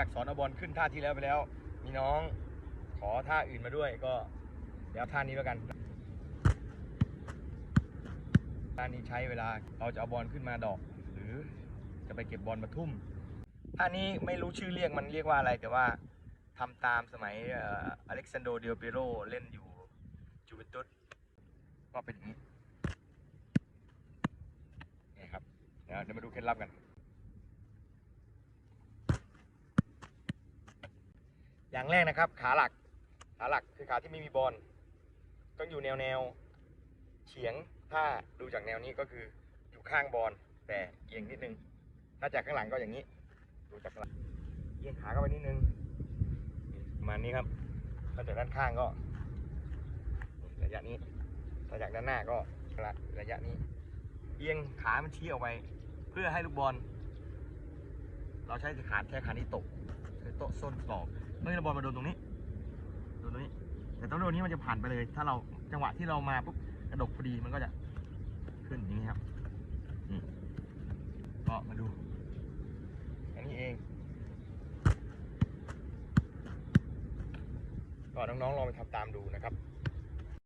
จากสอนเอบอลขึ้นท่าที่แล้วไปแล้ว มีน้องขอท่าอื่นมาด้วยก็เดี๋ยวท่านี้แล้วกันท่านี้ใช้เวลาเราจะเอาบอลขึ้นมาดอก หรือจะไปเก็บบอลมาทุ่มท่านี้ไม่รู้ชื่อเรียกมันเรียกว่าอะไรแต่ว่าทำตามสมัยอเล็กซานโดเดลเปโรเล่นอยู่จูเวนตุสก็เป็นอย่างนี้นี่ครับเดี๋ยวเดี๋ยวมาดูเคล็ดลับกัน อย่างแรกนะครับ ขาหลัก ขาหลักคือขาที่ไม่มีบอลต้องอยู่แนวแนวเฉียงถ้าดูจากแนวนี้ก็คืออยู่ข้างบอลแต่เอียงนิดนึง ถ้าจากข้างหลังก็อย่างนี้ ดูจากข้างหลังเอียงขาเข้าไปนิดนึงประมาณนี้ครับถ้าจากด้านข้างก็ ระยะนี้ถ้าจากด้านหน้าก็ระระยะนี้ เอียงขามันชี้ออกไป เพื่อให้ลูกบอล เราใช้ขาแค่ขานี้ตกคือโต๊ะส้นตอก เมื่อเราบอลมาโดนตรงนี้โดนตรงนี้ แต่ตรงโดนนี้มันจะผ่านไปเลย ถ้าเราจังหวะที่เรามาปุ๊บกระดกพอดีมันก็จะขึ้นอย่างนี้ครับก็มาดูอันนี้เองก็น้องๆลองไปทำตามดูนะครับ